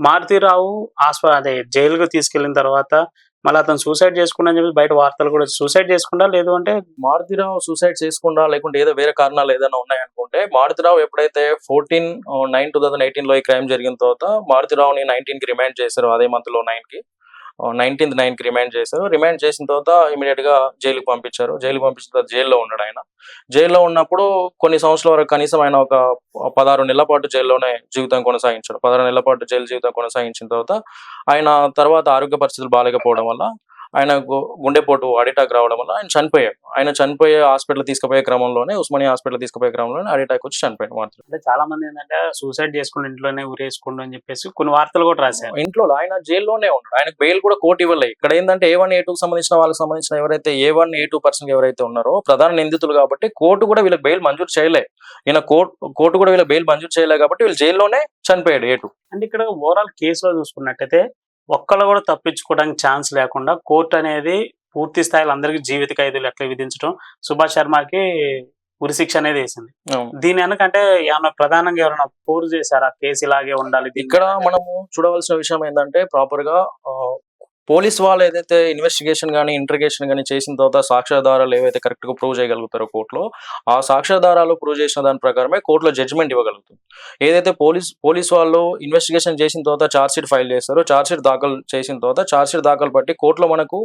మారుతీరావు ఆస్ప అదే జైలుకు తీసుకెళ్ళిన తర్వాత మళ్ళీ అతను సూసైడ్ చేసుకున్నా అని చెప్పి బయట వార్తలు కూడా సూసైడ్ చేసుకుంటా లేదు అంటే మారుతిరావు సూసైడ్ చేసుకుండా లేకుంటే ఏదో వేరే కారణాలు ఏదైనా ఉన్నాయనుకుంటే మారుతిరావు ఎప్పుడైతే ఫోర్టీన్ నైన్ టూ థౌసండ్ ఎయిటీన్లో ఈ క్రైమ్ జరిగిన తర్వాత మారుతిరావుని నైన్టీన్కి రిమాండ్ చేశారు అదే మంత్లో నైన్కి. నైన్టీన్త్ నైన్కి రిమాండ్ చేశారు. రిమాండ్ చేసిన తర్వాత ఇమీడియట్గా జైలుకి పంపించారు. జైలుకి పంపించిన తర్వాత జైల్లో ఉన్నాడు ఆయన. జైల్లో ఉన్నప్పుడు కొన్ని సంవత్సరాల వరకు కనీసం ఆయన ఒక పదహారు నెలల పాటు జైల్లోనే జీవితం కొనసాగించాడు. పదహారు నెలల పాటు జైలు జీవితం కొనసాగించిన తర్వాత ఆయన తర్వాత ఆరోగ్య పరిస్థితులు బాగాలేకపోవడం వల్ల ఆయన గుండెపోటు అడిటాక్ రావడం వల్ల ఆయన చనిపోయాడు ఆయన చనిపోయే హాస్పిటల్ తీసుకుపోయే క్రమంలోనే ఉస్మానియా హాస్పిటల్ తీసుకుపోయే క్రమంలోనే అడిటాక్ వచ్చి చనిపోయాడు మాత్రం. అంటే చాలా మంది ఏంటంటే సూసైడ్ చేసుకుని ఇంట్లోనే ఉరేసుకుండు అని చెప్పేసి కొన్ని వార్తలు కూడా రాశారు. ఇంట్లో ఆయన జైల్లోనే ఉన్నాడు ఆయనకు బెయిల్ కూడా కోర్టు ఇవ్వలేదు ఇక్కడ ఏంటంటే ఏ వన్ ఏ టూ సంబంధించిన వాళ్ళకి సంబంధించిన ఎవరైతే A one A two person ఎవరైతే ఉన్నారో ప్రధాన నిందితులు కాబట్టి కోర్టు కూడా వీళ్ళకి బెయిల్ మంజూరు చేయలే. ఈయన కోర్టు కోర్టు కూడా వీళ్ళకి బెయిల్ మంజూరు చేయలే కాబట్టి వీళ్ళు జైల్లోనే చనిపోయాడు ఏ టూ. అంటే ఇక్కడ ఓవరాల్ కేసులో చూసుకున్నట్టయితే ఒక్కళ్ళు కూడా తప్పించుకోవడానికి ఛాన్స్ లేకుండా కోర్టు అనేది పూర్తి స్థాయిలో అందరికీ జీవిత ఖైదులు ఎట్లా విధించడం సుభాష్ శర్మకి ఉరిశిక్ష అనేది వేసింది. దీని వెనకంటే ఏమైనా ప్రధానంగా ఎవరైనా పోరు చేశారా? కేసు ఇలాగే ఉండాలి ఇక్కడ మనము చూడవలసిన విషయం ఏంటంటే ప్రాపర్గా పోలీస్ వాళ్ళు ఏదైతే ఇన్వెస్టిగేషన్ కానీ ఇంటర్గేషన్ కానీ చేసిన తర్వాత సాక్ష్యాధారాలు ఏవైతే కరెక్ట్గా ప్రూవ్ చేయగలుగుతారో కోర్టులో ఆ సాక్ష్యాధారాలు ప్రూవ్ చేసిన దాని ప్రకారమే కోర్టులో జడ్జిమెంట్ ఇవ్వగలుగుతుంది ఏదైతే పోలీస్ పోలీస్ వాళ్ళు ఇన్వెస్టిగేషన్ చేసిన తర్వాత ఛార్జ్షీట్ ఫైల్ చేస్తారో ఛార్జ్షీట్ దాఖలు చేసిన తర్వాత ఛార్జ్షీట్ దాఖలు బట్టి కోర్టులో మనకు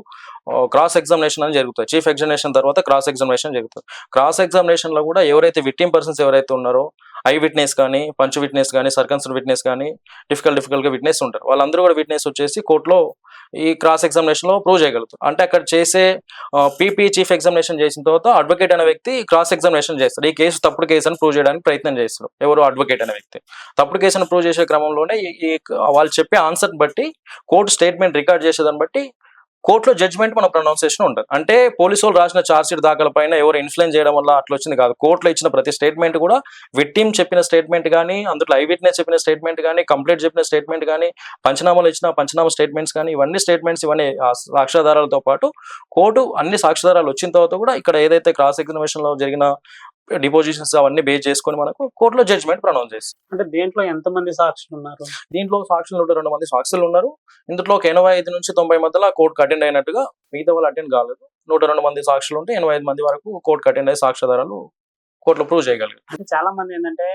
క్రాస్ ఎగ్జామినేషన్ అని జరుగుతుంది చీఫ్ ఎగ్జామినేషన్ తర్వాత క్రాస్ ఎగ్జామినేషన్ జరుగుతుంది క్రాస్ ఎగ్జామినేషన్లో కూడా ఎవరైతే విక్టిమ్ పర్సన్స్ ఎవరైతే ఉన్నారో ఐ విట్నెస్ కానీ పంచ్ విట్నెస్ కానీ సర్కన్స్ విట్నెస్ కానీ డిఫికల్ట్ డిఫికల్ట్గా విట్నెస్ ఉంటారు. వాళ్ళందరూ కూడా విట్నెస్ వచ్చేసి కోర్టులో ఈ క్రాస్ ఎగ్జామినేషన్లో ప్రూవ్ చేయగలుగుతారు. అంటే అక్కడ చేసే పీపీ చీఫ్ ఎగ్జామినేషన్ చేసిన తర్వాత అడ్వకేట్ అనే వ్యక్తి క్రాస్ ఎగ్జామినేషన్ చేస్తాడు. ఈ కేసు తప్పుడు కేసు అని ప్రూవ్ చేయడానికి ప్రయత్నం చేస్తాడు. ఎవరు అడ్వకేట్ అనే వ్యక్తి. తప్పుడు కేసును ప్రూవ్ చేసే క్రమంలోనే ఈ- ఈ వాళ్ళు చెప్పే ఆన్సర్ బట్టి కోర్టు స్టేట్మెంట్ రికార్డ్ చేసేదాన్ని బట్టి కోర్టులో జడ్జ్మెంట్ మన ప్రొనౌన్సేషన్ ఉంటుంది. అంటే పోలీసు వాళ్ళు రాసిన ఛార్జ్షీట్ దాఖల పైన ఎవరు ఇన్ఫ్లుయెన్స్ చేయడం వల్ల అట్లా వచ్చింది కాదు. కోర్టులో ఇచ్చిన ప్రతి స్టేట్మెంట్ కూడా విక్టిమ్ చెప్పిన స్టేట్మెంట్ కానీ అందులో ఐ విట్నెస్ చెప్పిన స్టేట్మెంట్ కానీ కంప్లీట్ చెప్పిన స్టేట్మెంట్ కానీ పంచనామాలు ఇచ్చిన పంచనామా స్టేట్మెంట్స్ కానీ ఇవన్నీ స్టేట్మెంట్స్ ఇవన్నీ సాక్ష్యాధారాలతో పాటు కోర్టు అన్ని సాక్ష్యాధారాలు వచ్చిన తర్వాత కూడా ఇక్కడ ఏదైతే క్రాస్ ఎగ్జామినేషన్లో జరిగిన డిపోజిషన్స్ అవన్నీ బేస్ చేసుకొని మనకు కోర్టులో జడ్జ్మెంట్ ప్రొనౌన్స్ చేస్తుంది అంటే దేంట్లో ఎంతమంది సాక్షులు ఉన్నారు? దీంట్లో సాక్షులు రెండు మంది సాక్షులు ఉన్నారు. ఇందులో ఒక ఎనభై ఐదు నుంచి తొంభై మధ్యలో కోర్టుకు అటెండ్ అయినట్టుగా మిగతా వాళ్ళు అటెండ్ కాలేదు. నూట రెండు మంది సాక్షులు ఉంటే ఎనభై ఐదు మంది వరకు కోర్టుకు అటెండ్ అయ్యే సాక్ష్యాధారాలు కోర్టులో ప్రూవ్ చేయగలిగారు. చాలా మంది ఏంటంటే